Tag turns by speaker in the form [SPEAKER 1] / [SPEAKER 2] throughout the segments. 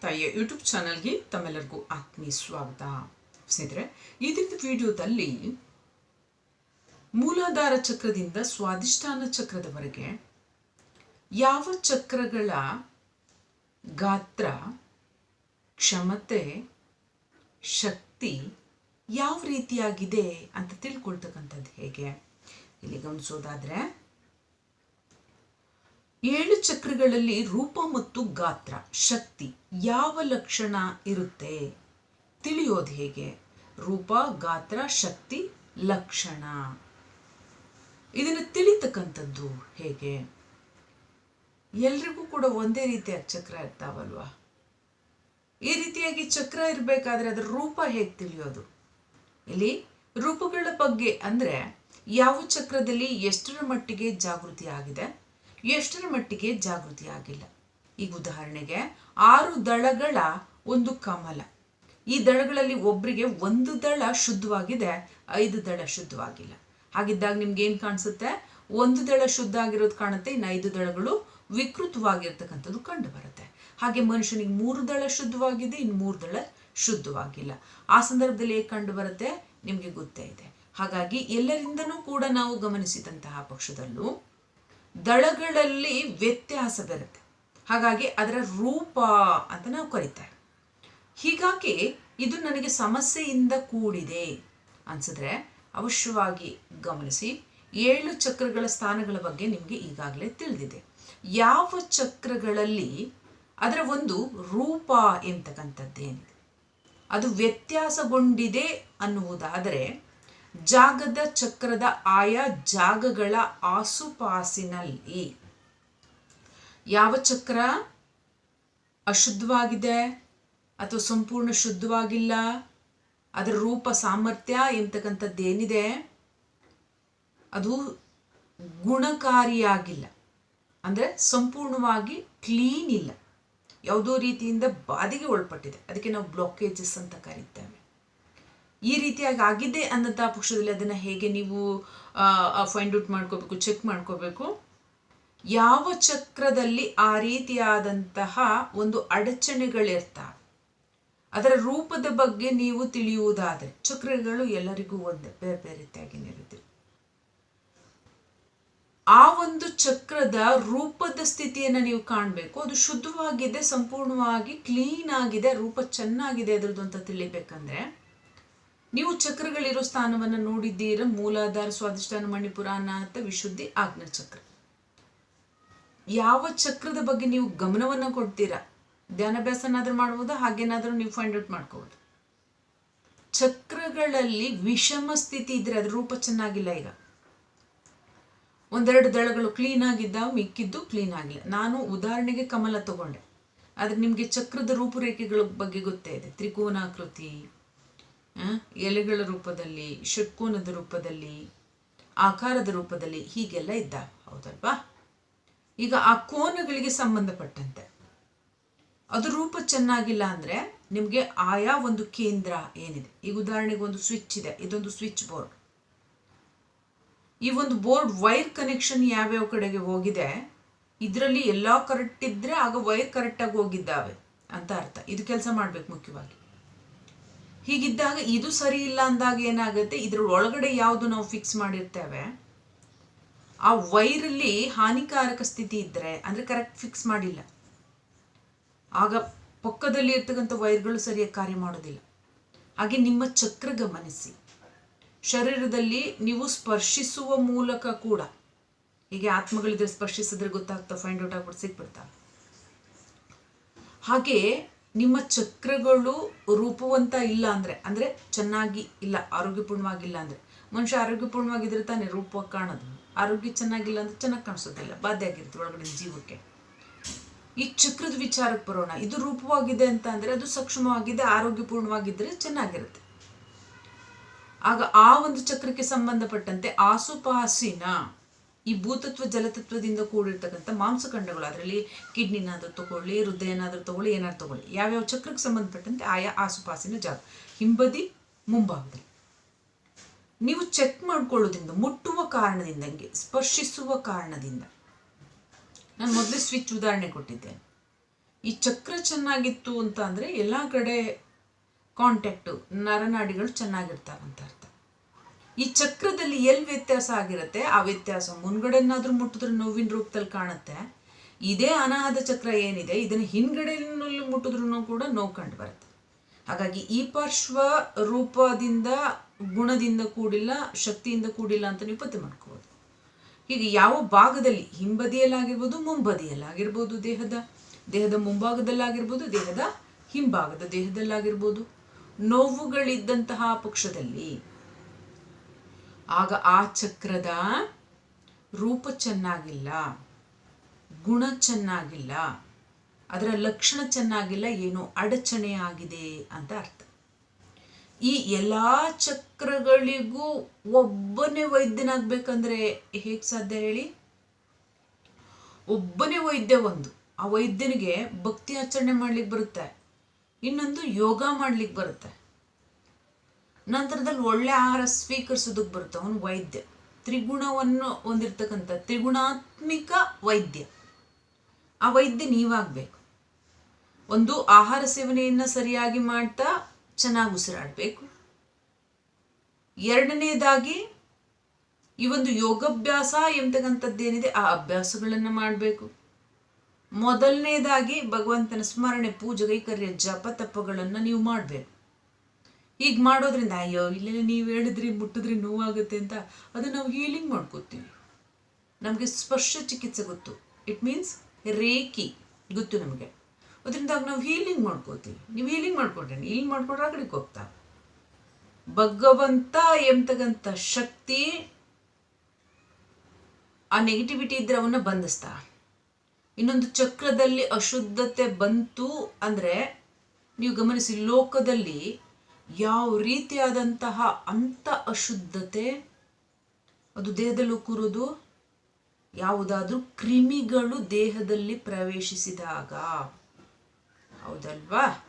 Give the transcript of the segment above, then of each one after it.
[SPEAKER 1] ತಾಯಿಯ ಯೂಟ್ಯೂಬ್ ಚಾನಲ್ಗೆ ತಮ್ಮೆಲ್ಲರಿಗೂ ಆತ್ಮೀಯ ಸ್ವಾಗತ. ಸ್ನೇಹಿತರೆ, ಈ ವಿಡಿಯೋದಲ್ಲಿ ಮೂಲಾಧಾರ ಚಕ್ರದಿಂದ ಸ್ವಾಧಿಷ್ಠಾನ ಚಕ್ರದವರೆಗೆ ಯಾವ ಚಕ್ರಗಳ ಗಾತ್ರ, ಕ್ಷಮತೆ, ಶಕ್ತಿ ಯಾವ ರೀತಿಯಾಗಿದೆ ಅಂತ ತಿಳ್ಕೊಳ್ತಕ್ಕಂಥದ್ದು ಹೇಗೆ? ಇಲ್ಲಿ ಗಮನಿಸೋದಾದ್ರೆ ಚಕ್ರಗಳಲ್ಲಿ ರೂಪ ಮತ್ತು ಗಾತ್ರ, ಶಕ್ತಿ ಯಾವ ಲಕ್ಷಣ ಇರುತ್ತೆ? ತಿಳಿಯೋದು ಹೇಗೆ? ರೂಪ, ಗಾತ್ರ, ಶಕ್ತಿ, ಲಕ್ಷಣ. ಇದನ್ನು ತಿಳಿತಕ್ಕಂಥದ್ದು ಹೇಗೆ? ಎಲ್ರಿಗೂ ಕೂಡ ಒಂದೇ ರೀತಿಯ ಚಕ್ರ ಇರ್ತಾವಲ್ವಾ? ಈ ರೀತಿಯಾಗಿ ಚಕ್ರ ಇರಬೇಕಾದ್ರೆ ಅದರ ರೂಪ ಹೇಗೆ ತಿಳಿಯೋದು? ಇಲ್ಲಿ ರೂಪಗಳ ಬಗ್ಗೆ ಅಂದರೆ ಯಾವ ಚಕ್ರದಲ್ಲಿ ಎಷ್ಟರ ಮಟ್ಟಿಗೆ ಜಾಗೃತಿ ಆಗಿದೆ? ಎಷ್ಟರ ಮಟ್ಟಿಗೆ ಜಾಗೃತಿ ಆಗಿಲ್ಲ. ಈಗ ಉದಾಹರಣೆಗೆ ಆರು ದಳಗಳ ಒಂದು ಕಮಲ. ಈ ದಳಗಳಲ್ಲಿ ಒಬ್ಬರಿಗೆ ಒಂದು ದಳ ಶುದ್ಧವಾಗಿದೆ, ಐದು ದಳ ಶುದ್ಧವಾಗಿಲ್ಲ. ಹಾಗಿದ್ದಾಗ ನಿಮ್ಗೆ ಏನು ಕಾಣಿಸುತ್ತೆ? ಒಂದು ದಳ ಶುದ್ಧ ಆಗಿರೋದು ಕಾಣುತ್ತೆ, ಇನ್ನು ಐದು ದಳಗಳು ವಿಕೃತವಾಗಿರ್ತಕ್ಕಂಥದ್ದು ಕಂಡು ಬರುತ್ತೆ ಹಾಗೆ ಮನುಷ್ಯನಿಗೆ ಮೂರು ದಳ ಶುದ್ಧವಾಗಿದೆ, ಇನ್ನು ಮೂರು ದಳ ಶುದ್ಧವಾಗಿಲ್ಲ. ಆ ಸಂದರ್ಭದಲ್ಲಿ ಹೇಗೆ ಕಂಡು ಬರುತ್ತೆ ನಿಮಗೆ ಗೊತ್ತೇ ಇದೆ. ಹಾಗಾಗಿ ಎಲ್ಲರಿಂದನೂ ಕೂಡ ನಾವು ಗಮನಿಸಿದಂತಹ ಪಕ್ಷದಲ್ಲೂ ದಳಗಳಲ್ಲಿ ವ್ಯತ್ಯಾಸ ಬರುತ್ತೆ. ಹಾಗಾಗಿ ಅದರ ರೂಪ ಅಂತ ನಾವು ಕರಿತಾರೆ. ಹೀಗಾಗಿ ಇದು ನನಗೆ ಸಮಸ್ಯೆಯಿಂದ ಕೂಡಿದೆ ಅನ್ಸಿದ್ರೆ ಅವಶ್ಯವಾಗಿ ಗಮನಿಸಿ ಏಳು ಚಕ್ರಗಳ ಸ್ಥಾನಗಳ ಬಗ್ಗೆ ನಿಮಗೆ ಈಗಾಗಲೇ ತಿಳಿದಿದೆ. ಯಾವ ಚಕ್ರಗಳಲ್ಲಿ ಅದರ ಒಂದು ರೂಪ ಎಂತಕ್ಕಂಥದ್ದೇನಿದೆ? ಅದು ವ್ಯತ್ಯಾಸಗೊಂಡಿದೆ ಅನ್ನುವುದಾದರೆ ಜಾಗದ ಚಕ್ರದ ಆಯಾ ಜಾಗಗಳ ಆಸುಪಾಸಿನಲ್ಲಿ. ಯಾವ ಚಕ್ರ? ಅಶುದ್ಧವಾಗಿದೆ ಅಥವಾ ಸಂಪೂರ್ಣ ಶುದ್ಧವಾಗಿಲ್ಲ? ಅದರ ರೂಪ, ಸಾಮರ್ಥ್ಯ ಏನಿದೆ ಅದು ಗುಣಕಾರಿಯಾಗಿಲ್ಲ. ಅಂದರೆ ಸಂಪೂರ್ಣವಾಗಿ ಕ್ಲೀನ್ ಇಲ್ಲ. ಯಾವುದೋ ರೀತಿಯಿಂದ ಬಾಧೆಗೆ ಒಳಪಟ್ಟಿದೆ. ಅದಕ್ಕೆ ನಾವು ಬ್ಲಾಕೇಜಸ್ ಅಂತ ಕರೀತೇವೆ. ಈ ರೀತಿಯಾಗಿ ಆಗಿದೆ ಅನ್ನಂಥ ಪಕ್ಷದಲ್ಲಿ ಅದನ್ನು ಹೇಗೆ ನೀವು ಫೈಂಡ್ ಔಟ್ ಮಾಡ್ಕೋಬೇಕು ಚೆಕ್ ಮಾಡ್ಕೋಬೇಕು? ಯಾವ ಚಕ್ರದಲ್ಲಿ ಆ ರೀತಿಯಾದಂತಹ ಒಂದು ಅಡಚಣೆಗಳಿರ್ತಾವೆ? ಅದರ ರೂಪದ ಬಗ್ಗೆ ನೀವು ತಿಳಿಯುವುದಾದರೆ, ಚಕ್ರಗಳು ಎಲ್ಲರಿಗೂ ಒಂದೇ, ಬೇರೆ ಬೇರೆ ರೀತಿಯಾಗಿ ಇರುತ್ತೆ ಆ ಒಂದು ಚಕ್ರದ ರೂಪದ ಸ್ಥಿತಿಯನ್ನು ನೀವು ಕಾಣಬೇಕು. ಅದು ಶುದ್ಧವಾಗಿದೆ, ಸಂಪೂರ್ಣವಾಗಿ ಕ್ಲೀನ್ ಆಗಿದೆ, ರೂಪ ಚೆನ್ನಾಗಿದೆ ಅದರದ್ದು ಅಂತ ತಿಳಿಬೇಕಂದ್ರೆ ನೀವು ಚಕ್ರಗಳಿರೋ ಸ್ಥಾನವನ್ನು ನೋಡಿದ್ದೀರ. ಮೂಲಾಧಾರ ಸ್ವಾದಿಷ್ಠಾನ ಮಣಿಪುರ ಅನಾಥ ವಿಶುದ್ಧಿ ಆಗ್ನ ಚಕ್ರ. ಯಾವ ಚಕ್ರದ ಬಗ್ಗೆ ನೀವು ಗಮನವನ್ನು ಕೊಡ್ತೀರಾ? ಧ್ಯಾನಾಭ್ಯಾಸನಾದ್ರೂ ಮಾಡ್ಬೋದು? ಹಾಗೇನಾದ್ರೂ ನೀವು ಫೈಂಡ್ ಔಟ್ ಮಾಡ್ಕೋಬೋದು. ಚಕ್ರಗಳಲ್ಲಿ ವಿಷಮ ಸ್ಥಿತಿ ಇದ್ರೆ ಅದ್ರ ರೂಪ ಚೆನ್ನಾಗಿಲ್ಲ ಈಗ. ಒಂದೆರಡು ದಳಗಳು ಕ್ಲೀನ್ ಆಗಿದ್ದಾವೆ, ಮಿಕ್ಕಿದ್ದು ಕ್ಲೀನ್ ಆಗಿಲ್ಲ. ನಾನು ಉದಾಹರಣೆಗೆ ಕಮಲ ತಗೊಂಡೆ. ಆದರೆ ನಿಮಗೆ ಚಕ್ರದ ರೂಪುರೇಖೆಗಳ ಬಗ್ಗೆ ಗೊತ್ತೇ ಇದೆ. ತ್ರಿಕೋನಾಕೃತಿ ಎಲೆಗಳ ರೂಪದಲ್ಲಿ ಷಟ್ಕೋನದ ರೂಪದಲ್ಲಿ, ಆಕಾರದ ರೂಪದಲ್ಲಿ ಹೀಗೆಲ್ಲ ಇದ್ದ ಹೌದಲ್ವಾ? ಈಗ ಆ ಕೋನಗಳಿಗೆ ಸಂಬಂಧಪಟ್ಟಂತೆ. ಅದು ರೂಪ ಚೆನ್ನಾಗಿಲ್ಲ ಅಂದರೆ ನಿಮಗೆ ಆಯಾ ಒಂದು ಕೇಂದ್ರ ಏನಿದೆ? ಈಗ ಉದಾಹರಣೆಗೆ ಒಂದು ಸ್ವಿಚ್ ಇದೆ. ಇದೊಂದು ಸ್ವಿಚ್ ಬೋರ್ಡ್ ಈ ಒಂದು ಬೋರ್ಡ್ ವೈರ್ ಕನೆಕ್ಷನ್ ಯಾವ್ಯಾವ ಕಡೆಗೆ ಹೋಗಿದೆ? ಇದರಲ್ಲಿ ಎಲ್ಲ ಕರೆಕ್ಟ್ ಇದ್ದರೆ ಆಗ ವೈರ್ ಕರೆಕ್ಟಾಗಿ ಹೋಗಿದ್ದಾವೆ ಅಂತ ಅರ್ಥ. ಇದು ಕೆಲಸ ಮಾಡಬೇಕು ಮುಖ್ಯವಾಗಿ. ಹೀಗಿದ್ದಾಗ ಇದು ಸರಿ ಇಲ್ಲ ಅಂದಾಗ ಏನಾಗುತ್ತೆ? ಇದ್ರ ಒಳಗಡೆ ಯಾವುದು ನಾವು ಫಿಕ್ಸ್ ಮಾಡಿರ್ತೇವೆ? ಆ ವೈರಲ್ಲಿ ಹಾನಿಕಾರಕ ಸ್ಥಿತಿ ಇದ್ದರೆ ಅಂದರೆ ಕರೆಕ್ಟ್ ಫಿಕ್ಸ್ ಮಾಡಿಲ್ಲ. ಆಗ ಪಕ್ಕದಲ್ಲಿ ಇರ್ತಕ್ಕಂಥ ವೈರ್ಗಳು ಸರಿಯಾಗಿ ಕಾರ್ಯ ಮಾಡೋದಿಲ್ಲ. ಹಾಗೆ ನಿಮ್ಮ ಚಕ್ರ ಗಮನಿಸಿ. ಶರೀರದಲ್ಲಿ ನೀವು ಸ್ಪರ್ಶಿಸುವ ಮೂಲಕ ಕೂಡ, ಹೀಗೆ ಆತ್ಮಗಳಿದ್ರೆ ಸ್ಪರ್ಶಿಸಿದ್ರೆ ಗೊತ್ತಾಗ್ತಾ ಫೈಂಡ್ ಔಟ್ ಆಗ್ಬಿಟ್ಟು ಸಿಕ್ಬಿಡ್ತಾವೆ ಹಾಗೆ ನಿಮ್ಮ ಚಕ್ರಗಳು ರೂಪವಂತ ಇಲ್ಲ ಅಂದರೆ ಅಂದರೆ ಚೆನ್ನಾಗಿ ಇಲ್ಲ, ಆರೋಗ್ಯಪೂರ್ಣವಾಗಿಲ್ಲ ಅಂದರೆ. ಮನುಷ್ಯ ಆರೋಗ್ಯಪೂರ್ಣವಾಗಿದ್ರೆ ತಾನೇ ರೂಪವಾಗಿ ಕಾಣೋದು. ಆರೋಗ್ಯ ಚೆನ್ನಾಗಿಲ್ಲ ಅಂದರೆ ಚೆನ್ನಾಗಿ ಕಾಣಿಸೋದಿಲ್ಲ, ಬಾಧೆ ಆಗಿರುತ್ತೆ ಒಳಗಡೆ ಜೀವಕ್ಕೆ. ಈ ಚಕ್ರದ ವಿಚಾರಕ್ಕೆ ಬರೋಣ. ಇದು ರೂಪವಾಗಿದೆ ಅಂತ ಅಂದರೆ ಅದು ಸಕ್ಷಮವಾಗಿದೆ, ಆರೋಗ್ಯಪೂರ್ಣವಾಗಿದ್ದರೆ ಚೆನ್ನಾಗಿರುತ್ತೆ. ಆಗ ಆ ಒಂದು ಚಕ್ರಕ್ಕೆ ಸಂಬಂಧಪಟ್ಟಂತೆ ಆಸುಪಾಸಿನ ಈ ಭೂತತ್ವ ಜಲತತ್ವದಿಂದ ಕೂಡಿರ್ತಕ್ಕಂಥ ಮಾಂಸಖಂಡಗಳು ಅದರಲ್ಲಿ ಕಿಡ್ನಿನಾದರೂ ತಗೊಳ್ಳಿ ಹೃದಯನಾದರೂ ತಗೊಳ್ಳಿ, ಏನಾದ್ರು ತಗೊಳ್ಳಿ, ಯಾವ್ಯಾವ ಚಕ್ರಕ್ಕೆ ಸಂಬಂಧಪಟ್ಟಂತೆ ಆಯಾ ಆಸುಪಾಸಿನ ಜಾಗ, ಹಿಂಬದಿ ಮುಂಭಾಗದಲ್ಲಿ ನೀವು ಚೆಕ್ ಮಾಡ್ಕೊಳ್ಳೋದ್ರಿಂದ, ಮುಟ್ಟುವ ಕಾರಣದಿಂದಂಗೆ, ಸ್ಪರ್ಶಿಸುವ ಕಾರಣದಿಂದ, ನಾನು ಮೊದಲು ಸ್ವಿಚ್ ಉದಾಹರಣೆ ಕೊಟ್ಟಿದ್ದೇನೆ. ಈ ಚಕ್ರ ಚೆನ್ನಾಗಿತ್ತು ಅಂತ ಅಂದರೆ ಎಲ್ಲ ಕಡೆ ಕಾಂಟ್ಯಾಕ್ಟು ನರನಾಡಿಗಳು ಚೆನ್ನಾಗಿರ್ತಾವಂತ ಅರ್ಥ. ಈ ಚಕ್ರದಲ್ಲಿ ಎಲ್ಲಿ ವ್ಯತ್ಯಾಸ ಆಗಿರುತ್ತೆ? ಆ ವ್ಯತ್ಯಾಸ ಮುನ್ಗಡೆನಾದ್ರೂ ಮುಟ್ಟಿದ್ರೆ ನೋವಿನ ರೂಪದಲ್ಲಿ ಕಾಣುತ್ತೆ. ಇದೇ ಅನಾಹದ ಚಕ್ರ ಏನಿದೆ? ಇದನ್ನು ಹಿಂದ್ಗಡೆಯಲ್ಲಿ ಮುಟ್ಟಿದ್ರು ಕೂಡ ನೋವು ಕಂಡು ಬರುತ್ತೆ. ಹಾಗಾಗಿ ಈ ಪಾರ್ಶ್ವ ರೂಪದಿಂದ, ಗುಣದಿಂದ ಕೂಡಿಲ್ಲ, ಶಕ್ತಿಯಿಂದ ಕೂಡಿಲ್ಲ ಅಂತ ನೀವು ಪತ್ತೆ ಮಾಡ್ಕೋಬೋದು. ಹೀಗೆ ಯಾವ ಭಾಗದಲ್ಲಿ? ಹಿಂಬದಿಯಲ್ಲಾಗಿರ್ಬೋದು, ಮುಂಬದಿಯಲ್ಲಾಗಿರ್ಬೋದು ದೇಹದ. ದೇಹದ ಮುಂಭಾಗದಲ್ಲಾಗಿರ್ಬೋದು, ದೇಹದ ಹಿಂಭಾಗದ ದೇಹದಲ್ಲಾಗಿರ್ಬೋದು. ನೋವುಗಳಿದ್ದಂತಹ ಪಕ್ಷದಲ್ಲಿ ಆಗ ಆ ಚಕ್ರದ ರೂಪ ಚೆನ್ನಾಗಿಲ್ಲ, ಗುಣ ಚೆನ್ನಾಗಿಲ್ಲ, ಅದರ ಲಕ್ಷಣ ಚೆನ್ನಾಗಿಲ್ಲ, ಏನು ಅಡಚಣೆ ಆಗಿದೆ ಅಂತ ಅರ್ಥ. ಈ ಎಲ್ಲ ಚಕ್ರಗಳಿಗೂ ಒಬ್ಬನೇ ವೈದ್ಯನಾಗಬೇಕಂದ್ರೆ ಹೇಗೆ ಸಾಧ್ಯ ಹೇಳಿ? ಒಬ್ಬನೇ ವೈದ್ಯ ಒಂದು, ಆ ವೈದ್ಯನಿಗೆ ಭಕ್ತಿ ಆಚರಣೆ ಮಾಡ್ಲಿಕ್ಕೆ ಬರುತ್ತೆ, ಇನ್ನೊಂದು ಯೋಗ ಮಾಡ್ಲಿಕ್ಕೆ ಬರುತ್ತೆ. ನಂತರದಲ್ಲಿ ಒಳ್ಳೆ ಆಹಾರ ಸ್ವೀಕರಿಸೋದಕ್ಕೆ ಬರುತ್ತೆ ಅವನು ವೈದ್ಯ. ತ್ರಿಗುಣವನ್ನು ಹೊಂದಿರ್ತಕ್ಕಂಥ ತ್ರಿಗುಣಾತ್ಮಿಕ ವೈದ್ಯ. ಆ ವೈದ್ಯ ನೀವಾಗಬೇಕು. ಒಂದು ಆಹಾರ ಸೇವನೆಯನ್ನು ಸರಿಯಾಗಿ ಮಾಡ್ತಾ ಚೆನ್ನಾಗಿ ಉಸಿರಾಡಬೇಕು. ಎರಡನೇದಾಗಿ, ಈ ಒಂದು ಯೋಗಾಭ್ಯಾಸ ಎಂತಕ್ಕಂಥದ್ದೇನಿದೆ ಆ ಅಭ್ಯಾಸಗಳನ್ನು ಮಾಡಬೇಕು. ಮೊದಲನೇದಾಗಿ ಭಗವಂತನ ಸ್ಮರಣೆ ಪೂಜೆ, ಕೈಕರ್ಯ, ಜಪ ತಪ್ಪಗಳನ್ನು ನೀವು ಮಾಡಬೇಕು. ಹೀಗೆ ಮಾಡೋದ್ರಿಂದ, ಅಯ್ಯೋ, ಇಲ್ಲೆಲ್ಲ ನೀವು ಹೇಳಿದ್ರಿ, ಮುಟ್ಟಿದ್ರಿ ನೋವಾಗುತ್ತೆ ಅಂತ ಅದು ನಾವು ಹೀಲಿಂಗ್ ಮಾಡ್ಕೋತೀವಿ. ನಮಗೆ ಸ್ಪರ್ಶ ಚಿಕಿತ್ಸೆ ಗೊತ್ತು. ಇಟ್ ಮೀನ್ಸ್ ರೇಕಿ ಗೊತ್ತು ನಮಗೆ. ಅದರಿಂದಾಗ ನಾವು ಹೀಲಿಂಗ್ ಮಾಡ್ಕೋತೀವಿ. ನೀವು ಹೀಲಿಂಗ್ ಮಾಡ್ಕೊಂಡ್ರೆ ಹೀಲಿಂಗ್ ಮಾಡ್ಕೊಂಡ್ರೆ ಆ ಕಡೆಗೆ ಹೋಗ್ತಾ. ಭಗವಂತ ಎಂಬತಕ್ಕಂಥ ಶಕ್ತಿ ಆ ನೆಗೆಟಿವಿಟಿ ಇದ್ರೆ ಅವನ್ನ ಬಂಧಿಸ್ತಾ. ಇನ್ನೊಂದು ಚಕ್ರದಲ್ಲಿ ಅಶುದ್ಧತೆ ಬಂತು ಅಂದರೆ, ನೀವು ಗಮನಿಸಿ, ಲೋಕದಲ್ಲಿ ಯಾವ ರೀತಿಯಾದಂತಹ ಅಂತ ಅಶುದ್ಧತೆ ಅದು ದೇಹದಲ್ಲಿ ಕುರುದು, ಯಾವುದಾದ್ರೂ ಕ್ರಿಮಿಗಳು ದೇಹದಲ್ಲಿ ಪ್ರವೇಶಿಸಿದಾಗ. ಹೌದಲ್ವಾ?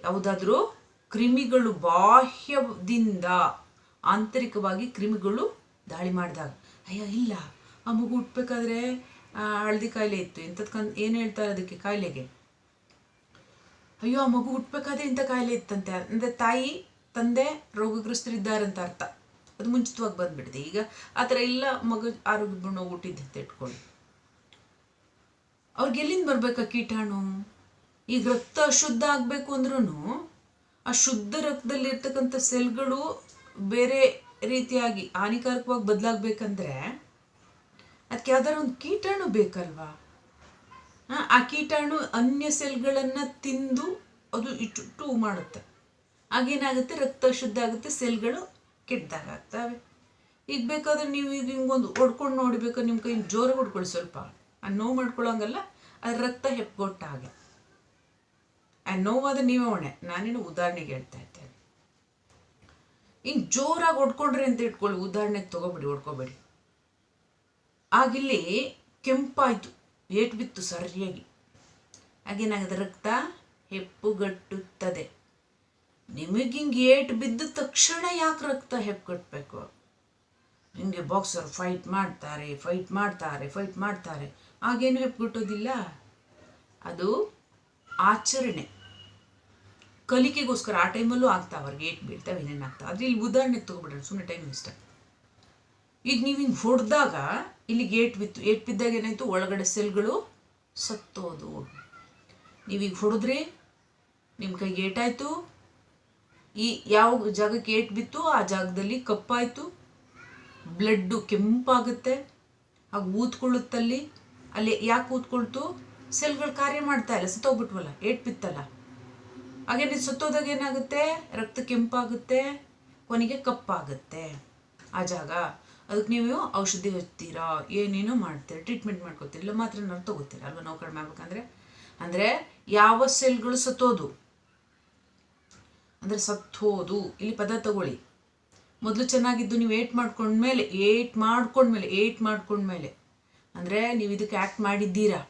[SPEAKER 1] ಯಾವುದಾದ್ರೂ ಕ್ರಿಮಿಗಳು ಬಾಹ್ಯದಿಂದ ಆಂತರಿಕವಾಗಿ ಕ್ರಿಮಿಗಳು ದಾಳಿ ಮಾಡಿದಾಗ. ಅಯ್ಯ, ಇಲ್ಲ. ಆ ಮಗು ಹುಟ್ಬೇಕಾದ್ರೆ ಹಳದಿ ಕಾಯಿಲೆ ಇತ್ತು. ಎಂಥದ್ದು ಕನ್ ಏನು ಹೇಳ್ತಾರೆ ಅದಕ್ಕೆ ಕಾಯಿಲೆಗೆ? ಅಯ್ಯೋ, ಆ ಮಗು ಹುಟ್ಟಬೇಕಾದ್ರೆ ಇಂಥ ಕಾಯಿಲೆ ಇತ್ತಂತೆ. ಅಂದರೆ ತಾಯಿ, ತಂದೆ ರೋಗಗ್ರಸ್ತರಿದ್ದಾರೆ ಅಂತ ಅರ್ಥ. ಅದು ಮುಂಚಿತವಾಗಿ ಬಂದ್ಬಿಟ್ಟಿದೆ. ಈಗ ಆ ಥರ ಇಲ್ಲ ಮಗು ಆರೋಗ್ಯ ಬಣ್ಣ ಹುಟ್ಟಿದ್ದೆ ಅಂತ ಇಟ್ಕೊಳ್ಳಿ ಅವ್ರಿಗೆ ಎಲ್ಲಿಂದ ಬರ್ಬೇಕಾ ಕೀಟಾಣು? ಈಗ ರಕ್ತ ಅಶುದ್ಧ ಆಗಬೇಕು ಅಂದ್ರೂ ಆ ಶುದ್ಧ ರಕ್ತದಲ್ಲಿ ಇರ್ತಕ್ಕಂಥ ಸೆಲ್ಗಳು ಬೇರೆ ರೀತಿಯಾಗಿ ಹಾನಿಕಾರಕವಾಗಿ ಬದಲಾಗಬೇಕಂದ್ರೆ ಅದಕ್ಕೆ ಯಾವ್ದಾದ್ರು ಒಂದು ಕೀಟಾಣು ಬೇಕಲ್ವಾ? ಆ ಕೀಟಾಣು ಅನ್ಯ ಸೆಲ್ಗಳನ್ನು ತಿಂದು ಅದು ಇಟ್ಟು ಮಾಡುತ್ತೆ. ಆಗೇನಾಗುತ್ತೆ ರಕ್ತ ಶುದ್ಧ ಆಗುತ್ತೆ, ಸೆಲ್ಗಳು ಕೆಟ್ಟದಾಗ ಆಗ್ತವೆ ಈಗ ಬೇಕಾದ್ರೆ ನೀವು ಈಗ ಹಿಂಗೊಂದು ಹೊಡ್ಕೊಂಡು ನೋಡಬೇಕು, ನಿಮ್ಮ ಕೈ ಜೋರಾಗಿ ಹೊಡ್ಕೊಳ್ಳಿ ಸ್ವಲ್ಪ. ಆ ನೋವು ಮಾಡ್ಕೊಳ್ಳೋಂಗಲ್ಲ ಅದು ರಕ್ತ ಹೆಪ್ಗೊಟ್ಟ ಹಾಗೆ ಆ ನೋವಾದ ನೀವೇ ಹೊಣೆ ನಾನೇನು ಉದಾಹರಣೆಗೆ ಹೇಳ್ತಾ ಇದ್ದೇನೆ. ಹಿಂಗೆ ಜೋರಾಗಿ ಹೊಡ್ಕೊಂಡ್ರಿ ಅಂತ ಇಟ್ಕೊಳ್ಳಿ. ಉದಾಹರಣೆಗೆ ತೊಗೊಬೇಡಿ, ಹೊಡ್ಕೊಬೇಡಿ. ಆಗಿಲ್ಲಿ ಕೆಂಪಾಯಿತು. ಏಟು ಬಿತ್ತು ಸರಿಯಾಗಿ. ಹಾಗೇನಾಗದ? ರಕ್ತ ಹೆಪ್ಪುಗಟ್ಟುತ್ತದೆ. ನಿಮಗಿಂಗೆ ಏಟು ಬಿದ್ದ ತಕ್ಷಣ ಯಾಕೆ ರಕ್ತ ಹೆಪ್ಪುಗಟ್ಟಬೇಕು? ನಿಮಗೆ ಬಾಕ್ಸರ್ ಫೈಟ್ ಮಾಡ್ತಾರೆ ಫೈಟ್ ಮಾಡ್ತಾರೆ ಫೈಟ್ ಮಾಡ್ತಾರೆ. ಆಗೇನು ಹೆಪ್ಪುಗಟ್ಟೋದಿಲ್ಲ? ಅದು ಆಚರಣೆ. ಕಲಿಕೆಗೋಸ್ಕರ ಆ ಟೈಮಲ್ಲೂ ಆಗ್ತಾವೆ ಅವ್ರಿಗೆ ಏಟ್ ಬೀಳ್ತಾವೆ ಏನೇನು ಅದ್ರಲ್ಲಿ ಉದಾಹರಣೆಗೆ ತೊಗೊಬಿಡ್ರಿ ಸುಮ್ಮನೆ ಟೈಮ್ ಇಷ್ಟ ಈಗ ನೀವು ಹಿಂಗೆ ಹೊಡೆದಾಗ ಇಲ್ಲಿಗೆ ಏಟ್ ಬಿತ್ತು. ಏಟ್ ಬಿದ್ದಾಗ ಏನಾಯಿತು? ಒಳಗಡೆ ಸೆಲ್ಗಳು ಸತ್ತೋದು ನೀವೀಗ ಹೊಡೆದ್ರಿ ನಿಮ್ಮ ಕೈಗೆ ಏಟಾಯಿತು ಈ ಯಾವ ಜಾಗಕ್ಕೆ ಏಟ್ ಬಿತ್ತು? ಆ ಜಾಗದಲ್ಲಿ ಕಪ್ಪಾಯಿತು. ಬ್ಲಡ್ಡು ಕೆಂಪಾಗುತ್ತೆ. ಆಗ ಊದ್ಕೊಳ್ಳುತ್ತಲ್ಲಿ. ಅಲ್ಲಿ ಯಾಕೆ ಊದ್ಕೊಳ್ತು? ಸೆಲ್ಗಳು ಕಾರ್ಯ ಮಾಡ್ತಾ ಇಲ್ಲ. ಸತ್ತೋಗ್ಬಿಟ್ವಲ್ಲ. ಏಟ್ ಬಿತ್ತಲ್ಲ. ಹಾಗೇನೆ ಸತ್ತೋದಾಗ ಏನಾಗುತ್ತೆ? ರಕ್ತ ಕೆಂಪಾಗುತ್ತೆ. ಕೊನೆಗೆ ಕಪ್ಪಾಗುತ್ತೆ. ಆ ಜಾಗ. ಅದಕ್ಕೆ ನೀವು ಔಷಧಿ ಹಚ್ತೀರಾ, ಏನೇನೋ ಮಾಡ್ತೀರಾ ಟ್ರೀಟ್ಮೆಂಟ್ ಮಾಡ್ಕೋತೀರಿ, ಇಲ್ಲ ಮಾತ್ರ ನಾವು ತಗೋತೀರ ಅಲ್ವಾ ನಾವು ಕಡಿಮೆ ಆಗ್ಬೇಕಂದ್ರೆ? ಅಂದರೆ ಯಾವ ಸೆಲ್ಗಳು ಸತ್ತೋದು? ಅಂದರೆ ಸತ್ತೋದು. ಇಲ್ಲಿ ಪದ ತಗೊಳ್ಳಿ. ಮೊದಲು ಚೆನ್ನಾಗಿದ್ದು ನೀವು ಏಟ್ ಮಾಡ್ಕೊಂಡ್ಮೇಲೆ ಏಟ್ ಮಾಡ್ಕೊಂಡ್ಮೇಲೆ ಏಟ್ ಮಾಡ್ಕೊಂಡ್ಮೇಲೆ. ಅಂದರೆ ನೀವು ಇದಕ್ಕೆ ಆ್ಯಕ್ಟ್ ಮಾಡಿದ್ದೀರಾ?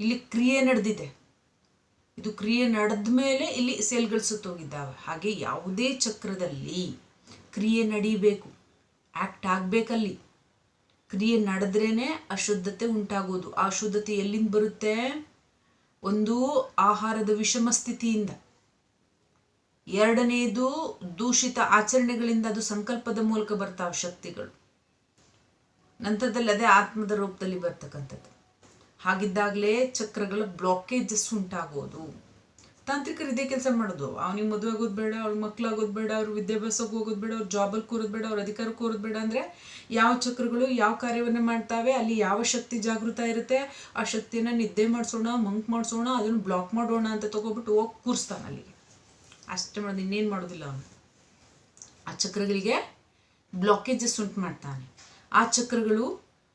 [SPEAKER 1] ಇಲ್ಲಿ ಕ್ರಿಯೆ ನಡೆದಿದೆ. ಇದು ಕ್ರಿಯೆ ನಡೆದ ಮೇಲೆ ಇಲ್ಲಿ ಸೆಲ್ಗಳು ಸುತ್ತೋಗಿದ್ದಾವೆ. ಹಾಗೆ ಯಾವುದೇ ಚಕ್ರದಲ್ಲಿ ಕ್ರಿಯೆ ನಡೀಬೇಕು. ಆ್ಯಕ್ಟ್ ಆಗಬೇಕಲ್ಲಿ. ಕ್ರಿಯೆ ನಡೆದ್ರೇ ಅಶುದ್ಧತೆ ಉಂಟಾಗೋದು. ಆ ಶುದ್ಧತೆ ಎಲ್ಲಿಂದ ಬರುತ್ತೆ? ಒಂದು ಆಹಾರದ ವಿಷಮ ಸ್ಥಿತಿಯಿಂದ. ಎರಡನೆಯದು ದೂಷಿತ ಆಚರಣೆಗಳಿಂದ ಅದು ಸಂಕಲ್ಪದ ಮೂಲಕ ಬರ್ತಾವ ಶಕ್ತಿಗಳು. ನಂತರದಲ್ಲಿ ಅದೇ ಆತ್ಮದ ರೂಪದಲ್ಲಿ ಬರ್ತಕ್ಕಂಥದ್ದು. ಹಾಗಿದ್ದಾಗಲೇ ಚಕ್ರಗಳ ಬ್ಲಾಕೇಜಸ್ ಉಂಟಾಗೋದು. ತಾಂತ್ರಿಕರು ಇದೇ ಕೆಲಸ ಮಾಡೋದು. ಅವ್ನಿಗೆ ಮದುವೆ ಆಗೋದು ಬೇಡ ಅವ್ರ ಮಕ್ಳಾಗೋದು ಬೇಡ, ಅವ್ರ ವಿದ್ಯಾಭ್ಯಾಸಕ್ಕೆ ಹೋಗೋದು ಬೇಡ, ಅವ್ರ ಜಾಬಲ್ಲಿ ಕೂರೋದು ಬೇಡ, ಅವ್ರ ಅಧಿಕಾರಕ್ಕೆ ಕೂರೋದು ಬೇಡ ಅಂದರೆ ಯಾವ ಚಕ್ರಗಳು, ಯಾವ ಕಾರ್ಯವನ್ನು ಮಾಡ್ತಾವೆ, ಅಲ್ಲಿ ಯಾವ ಶಕ್ತಿ ಜಾಗೃತ ಇರುತ್ತೆ, ಆ ಶಕ್ತಿಯನ್ನು ನಿದ್ದೆ ಮಾಡಿಸೋಣ, ಮಂಕ್ ಮಾಡಿಸೋಣ, ಅದನ್ನು ಬ್ಲಾಕ್ ಮಾಡೋಣ ಅಂತ ತೊಗೊಬಿಟ್ಟು ಹೋಗಿ ಕೂರಿಸ್ತಾನೆ ಅಲ್ಲಿಗೆ. ಅಷ್ಟೇ ಮಾಡೋದು, ಇನ್ನೇನು ಮಾಡೋದಿಲ್ಲ ಅವನು. ಆ ಚಕ್ರಗಳಿಗೆ ಬ್ಲಾಕೇಜಸ್ ಉಂಟು ಮಾಡ್ತಾನೆ. ಆ ಚಕ್ರಗಳು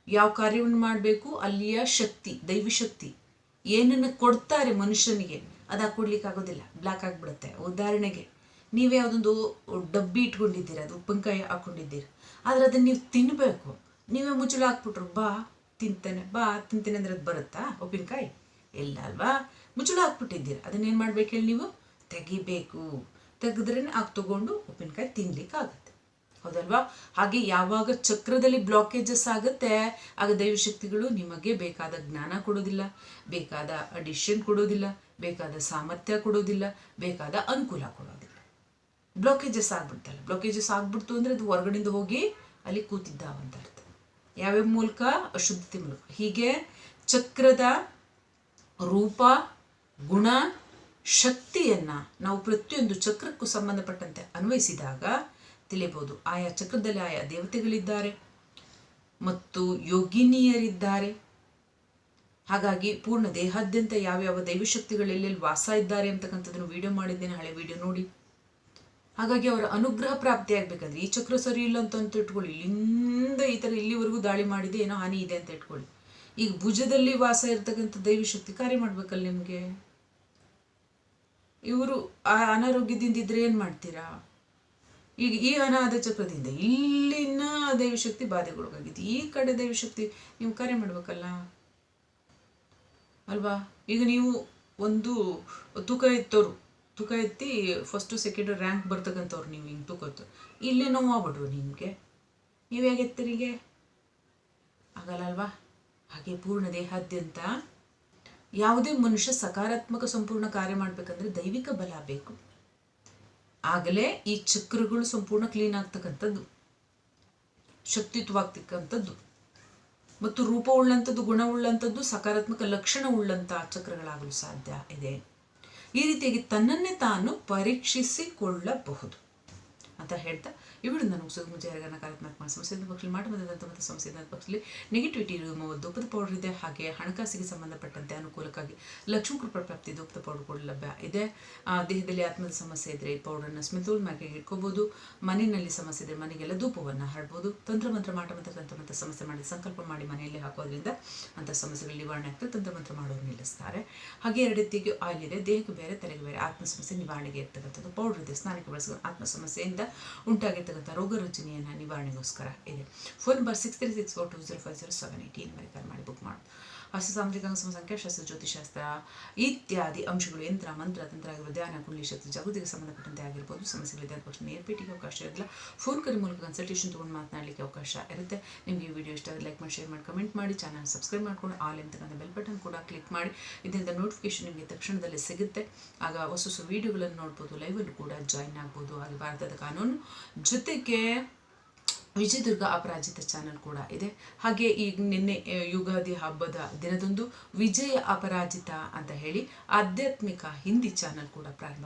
[SPEAKER 1] ಯಾವ ಕಾರ್ಯವನ್ನು ಮಾಡಬೇಕು, ಅಲ್ಲಿಯ ಶಕ್ತಿ ದೈವಿ ಶಕ್ತಿ ಏನನ್ನು ಕೊಡ್ತಾರೆ ಮನುಷ್ಯನಿಗೆ ಅದು ಕೊಡ್ಲಿಕ್ಕೆ ಆಗೋದಿಲ್ಲ. ಬ್ಲಾಕ್ ಆಗಿಬಿಡುತ್ತೆ. ಉದಾಹರಣೆಗೆ, ನೀವೇ ಯಾವುದೊಂದು ಡಬ್ಬಿ ಇಟ್ಕೊಂಡಿದ್ದೀರ, ಅದು ಉಪ್ಪಿನಕಾಯಿ ಹಾಕ್ಕೊಂಡಿದ್ದೀರ ಆದರೆ ಅದನ್ನು ನೀವು ತಿನ್ನಬೇಕು ನೀವೇ ಮುಚ್ಚಳ ಹಾಕ್ಬಿಟ್ರು, ಬಾ, ತಿಂತೇನೆ ಬಾ, ತಿಂತೇನೆ ಅಂದರೆ ಅದು ಬರುತ್ತಾ? ಉಪ್ಪಿನಕಾಯಿ? ಇಲ್ಲ ಅಲ್ವಾ? ಮುಚ್ಚಳ ಹಾಕ್ಬಿಟ್ಟಿದ್ದೀರ. ಅದನ್ನೇನು ಮಾಡ್ಬೇಕು ಹೇಳಿ ನೀವು? ತೆಗಿಬೇಕು. ತೆಗೆದ್ರೇ ಆಗ ತಗೊಂಡು ಉಪ್ಪಿನಕಾಯಿ ತಿನ್ಲಿಕ್ಕಾಗತ್ತೆ ಹೌದಲ್ವಾ? ಹಾಗೆ ಯಾವಾಗ ಚಕ್ರದಲ್ಲಿ ಬ್ಲಾಕೇಜಸ್ ಆಗುತ್ತೆ, ಆಗ ದೈವಶಕ್ತಿಗಳು ನಿಮಗೆ ಬೇಕಾದ ಜ್ಞಾನ ಕೊಡೋದಿಲ್ಲ, ಬೇಕಾದ ಅಡಿಷನ್ ಕೊಡೋದಿಲ್ಲ. ಬೇಕಾದ ಸಾಮರ್ಥ್ಯ ಕೊಡೋದಿಲ್ಲ, ಬೇಕಾದ ಅನುಕೂಲ ಕೊಡೋದಿಲ್ಲ. ಬ್ಲಾಕೇಜಸ್ ಆಗ್ಬಿಡ್ತಲ್ಲ. ಬ್ಲಾಕೇಜಸ್ ಆಗ್ಬಿಡ್ತು ಅಂದರೆ ಅದು ಹೊರಗಡೆಯಿಂದ ಹೋಗಿ ಅಲ್ಲಿ ಕೂತಿದ್ದಾವಂತ ಅರ್ಥ. ಯಾವ್ಯಾವ ಮೂಲಕ? ಅಶುದ್ಧತೆ ಮೂಲಕ. ಹೀಗೆ ಚಕ್ರದ ರೂಪ, ಗುಣ, ಶಕ್ತಿಯನ್ನು ನಾವು ಪ್ರತಿಯೊಂದು ಚಕ್ರಕ್ಕೂ ಸಂಬಂಧಪಟ್ಟಂತೆ ಅನ್ವಯಿಸಿದಾಗ ತಿಳಿಯಬಹುದು. ಆಯಾ ಚಕ್ರದಲ್ಲಿ ಆಯಾ ದೇವತೆಗಳಿದ್ದಾರೆ. ಮತ್ತು ಯೋಗಿನಿಯರಿದ್ದಾರೆ. ಹಾಗಾಗಿ ಪೂರ್ಣ ದೇಹಾದ್ಯಂತ ಯಾವ್ಯಾವ ದೈವಶಕ್ತಿಗಳಲ್ಲಿ ವಾಸ ಇದ್ದಾರೆ ಅಂತಕ್ಕಂಥದ್ದನ್ನು ವಿಡಿಯೋ ಮಾಡಿದ್ದೇನೆ, ಹಳೆ ವಿಡಿಯೋ ನೋಡಿ. ಹಾಗಾಗಿ ಅವರ ಅನುಗ್ರಹ ಪ್ರಾಪ್ತಿ ಆಗ್ಬೇಕಾದ್ರೆ ಈ ಚಕ್ರ ಸರಿ ಇಲ್ಲ ಅಂತ ಅಂತ ಇಟ್ಕೊಳ್ಳಿ. ಇಲ್ಲಿಂದ ಈ ಥರ ಇಲ್ಲಿವರೆಗೂ ದಾಳಿ ಮಾಡಿದೆ ಏನೋ ಹಾನಿ ಇದೆ ಅಂತ ಇಟ್ಕೊಳ್ಳಿ. ಈಗ ಭುಜದಲ್ಲಿ ವಾಸ ಇರ್ತಕ್ಕಂಥ ದೈವಶಕ್ತಿ ಕಾರ್ಯ ಮಾಡ್ಬೇಕಲ್ಲ ನಿಮಗೆ? ಇವರು ಆ ಅನಾರೋಗ್ಯದಿಂದ ಇದ್ರೆ ಏನು ಮಾಡ್ತೀರಾ? ಈಗ ಈ ಅನಾಥ ಚಕ್ರದಿಂದ ಇಲ್ಲಿನ ದೈವಶಕ್ತಿ ಬಾಧೆಗೊಳಗಾಗಿದೆ. ಈ ಕಡೆ ದೈವಶಕ್ತಿ ನೀವು ಕಾರ್ಯ ಮಾಡ್ಬೇಕಲ್ಲ? ಅಲ್ವಾ? ಈಗ ನೀವು ಒಂದು ತೂಕ ಎತ್ತೋರು, ತೂಕ ಎತ್ತಿ ಫಸ್ಟು ಸೆಕೆಂಡ್ ರ್ಯಾಂಕ್ ಬರ್ತಕ್ಕಂಥವ್ರು ನೀವು ಹಿಂಗೆ ತೂಕ ಎತ್ತು ಇಲ್ಲೇ ನೋವು ಆಗ್ಬಿಡ್ರು ನಿಮಗೆ. ನೀವು ಹೇಗೆ ಎತ್ತರಿಗೆ ಆಗಲ್ಲ ಅಲ್ವಾ? ಹಾಗೆ ಪೂರ್ಣ ದೇಹಾದ್ಯಂತ ಯಾವುದೇ ಮನುಷ್ಯ ಸಕಾರಾತ್ಮಕ ಸಂಪೂರ್ಣ ಕಾರ್ಯ ಮಾಡಬೇಕಂದ್ರೆ ದೈವಿಕ ಬಲ ಬೇಕು. ಆಗಲೇ ಈ ಚಕ್ರಗಳು ಸಂಪೂರ್ಣ ಕ್ಲೀನ್ ಆಗ್ತಕ್ಕಂಥದ್ದು. ಶಕ್ತಿತ್ವಾಗ್ತಕ್ಕಂಥದ್ದು ಮತ್ತು ರೂಪವುಳ್ಳಂಥದ್ದು ಗುಣವುಳ್ಳಂಥದ್ದು ಸಕಾರಾತ್ಮಕ ಲಕ್ಷಣ ಉಳ್ಳಂಥ ಚಕ್ರಗಳಾಗಲು ಸಾಧ್ಯ ಇದೆ. ಈ ರೀತಿಯಾಗಿ ತನ್ನನ್ನೇ ತಾನು ಪರೀಕ್ಷಿಸಿಕೊಳ್ಳಬಹುದು ಅಂತ ಹೇಳ್ತಾ ಇವಿಡು ನುಗ್ಸೋದು ಮುಂಚೆ ಯಾರಿಗೆ ನಕಾರಾತ್ಮಕ ಸಮಸ್ಯೆ ಪಕ್ಷದಲ್ಲಿ ಮಾಡಿ. ಬಂದಂಥ ಮತ್ತು ಸಮಸ್ಯೆ ಪಕ್ಷದಲ್ಲಿ ನೆಗೆಟಿವಿಟಿ ಇರುವ ದೂಪದ ಪೌಡರ್ ಇದೆ. ಹಾಗೆ ಹಣಕಾಸಿಗೆ ಸಂಬಂಧಪಟ್ಟಂತೆ ಅನುಕೂಲಕ್ಕಾಗಿ ಲಕ್ಷ್ಮೀ ಕೃಪಾ ಪ್ರಾಪ್ತಿ ದೂಪದ ಪೌಡರ್ ಕೂಡ ಲಭ್ಯ ಇದೆ. ದೇಹದಲ್ಲಿ ಆತ್ಮದ ಸಮಸ್ಯೆ ಇದ್ದರೆ ಈ ಪೌಡರ್ನ ಸ್ಮಿತೂಲ್ ಮ್ಯಾಗೆ ಇಟ್ಕೋಬಹುದು ಮನೆಯಲ್ಲಿ ಸಮಸ್ಯೆ ಇದ್ದರೆ ಮನೆಗೆಲ್ಲ ಧೂಪವನ್ನು ಹರಡ್ಬೋದು ತಂತ್ರಮಂತ್ರ ಮಾಟ ಮಂತ್ರ ತಂತ್ರಮಂತ್ರ ಸಮಸ್ಯೆ ಮಾಡಿ ಸಂಕಲ್ಪ ಮಾಡಿ ಮನೆಯಲ್ಲಿ ಹಾಕೋದ್ರಿಂದ ಅಂತ ಸಮಸ್ಯೆಗಳು ನಿವಾರಣೆ ಆಗ್ತದೆ. ತಂತ್ರಮಂತ್ರ ಮಾಡೋರು ನಿಲ್ಲಿಸ್ತಾರೆ. ಹಾಗೆ ಎರಡು ರೀತಿಗೆ ದೇಹಕ್ಕೆ ಬೇರೆ, ತಲೆಗೆ ಬೇರೆ ಆತ್ಮ ಸಮಸ್ಯೆ ನಿವಾರಣೆಗೆ ಇರ್ತಕ್ಕಂಥದ್ದು ಪೌಡರ್ ಇದೆ. ಸ್ನಾನಕ್ಕೆ ಬಳಸ್ಕೊಂಡು ಆತ್ಮ ಸಮಸ್ಯೆಯಿಂದ ಉಂಟಾಗಿರ್ತಕ್ಕಂಥ ರೋಗ ರುಜಿನಿಯನ್ನು ನಿವಾರಣೆಗೋಸ್ಕರ ಇದೆ. Phone number six three six four two zero five zero seven eight ಈ ಕರೆ ಮಾಡಿ ಬುಕ್ ಮಾಡೋದು. ಹಸ್ತ ಸಾಂಸ್ಕೃತಿಕ ಸಂಖ್ಯಾಶಾಸ್ತ್ರ ಜ್ಯೋತಿಷಾಸ್ತ್ರ ಇತ್ಯಾದಿ ಅಂಶಗಳು ಯಂತ್ರ, ಮಂತ್ರ, ತಂತ್ರ ಆಗಿರ್ಬೋದು, ಧ್ಯಾನ, ಕುಂಡಲಿ ಶಕ್ತಿ ಜಾಗೃತಿಗೆ ಸಂಬಂಧಪಟ್ಟಂತೆ ಆಗಿರ್ಬೋದು ಸಮಸ್ಯೆಗಳಿದೆ ಪಕ್ಷ ನೇರ್ಪೇಟಿಗೆ ಅವಕಾಶ ಇರಲ್ಲ ಫೋನ್ ಕರೆ ಮೂಲಕ ಕನ್ಸಲ್ಟೇಷನ್ ತೊಗೊಂಡು ಮಾತನಾಡಲಿಕ್ಕೆ ಅವಕಾಶ ಇರುತ್ತೆ. ನಿಮಗೆ ಈ ವಿಡಿಯೋ ಇಷ್ಟ ಲೈಕ್ ಮಾಡಿ ಶೇರ್ ಮಾಡಿ ಕಮೆಂಟ್ ಮಾಡಿ ಚಾನಲ್ ಸಬ್ಸ್ಕ್ರೈಬ್ ಮಾಡ್ಕೊಂಡು ಆಲ್ ಎಂತಕ್ಕಂಥ ಬೆಲ್ ಬಟನ್ ಕೂಡ ಕ್ಲಿಕ್ ಮಾಡಿ. ಇದರಿಂದ ನೋಟಿಫಿಕೇಶನ್ ನಿಮಗೆ ತಕ್ಷಣದಲ್ಲಿ ಸಿಗುತ್ತೆ. ಆಗ ಹೊಸ ಹೊಸ ವೀಡಿಯೋಗಳನ್ನು ನೋಡ್ಬೋದು ಲೈವಲ್ಲೂ ಕೂಡ ಜಾಯಿನ್ ಆಗ್ಬೋದು. ಹಾಗೆ ಭಾರತದ ಕಾನೂನು ಜೊತೆಗೆ ವಿಜಯದುರ್ಗ ಅಪರಾಜಿತ ಚಾನಲ್ ಕೂಡ ಇದೆ. ಹಾಗೆ ಈಗ ನಿನ್ನೆ ಯುಗಾದಿ ಹಬ್ಬದ ದಿನದಂದು ವಿಜಯ ಅಪರಾಜಿತ ಅಂತ ಹೇಳಿ ಆಧ್ಯಾತ್ಮಿಕ ಹಿಂದಿ ಚಾನಲ್ ಕೂಡ ಪ್ರಾರಂಭ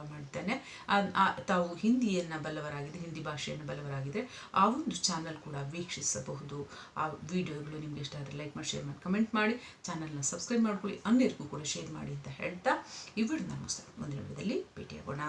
[SPEAKER 1] ಆ- ತಾವು ಹಿಂದಿಯನ್ನು ಬಲ್ಲವರಾಗಿದೆ, ಹಿಂದಿ ಭಾಷೆಯನ್ನು ಬಲ್ಲವರಾಗಿದ್ದರೆ ಆ ಒಂದು ಚಾನಲ್ ಕೂಡ ವೀಕ್ಷಿಸಬಹುದು. ಆ ವಿಡಿಯೋಗಳು ನಿಮಗೆ ಇಷ್ಟ ಆದರೆ ಲೈಕ್ ಮಾಡಿ ಶೇರ್ ಮಾಡಿ ಕಮೆಂಟ್ ಮಾಡಿ. ಚಾನಲ್ನ ಸಬ್ಸ್ಕ್ರೈಬ್ ಮಾಡ್ಕೊಳ್ಳಿ. ಅನ್ಯರಿಗೂ ಕೂಡ ಶೇರ್ ಮಾಡಿ ಅಂತ ಹೇಳ್ತಾ ಇವರು ನಾನು ಮುಂದಿನ ವಿಡಿಯೋದಲ್ಲಿ ಭೇಟಿಯಾಗೋಣ.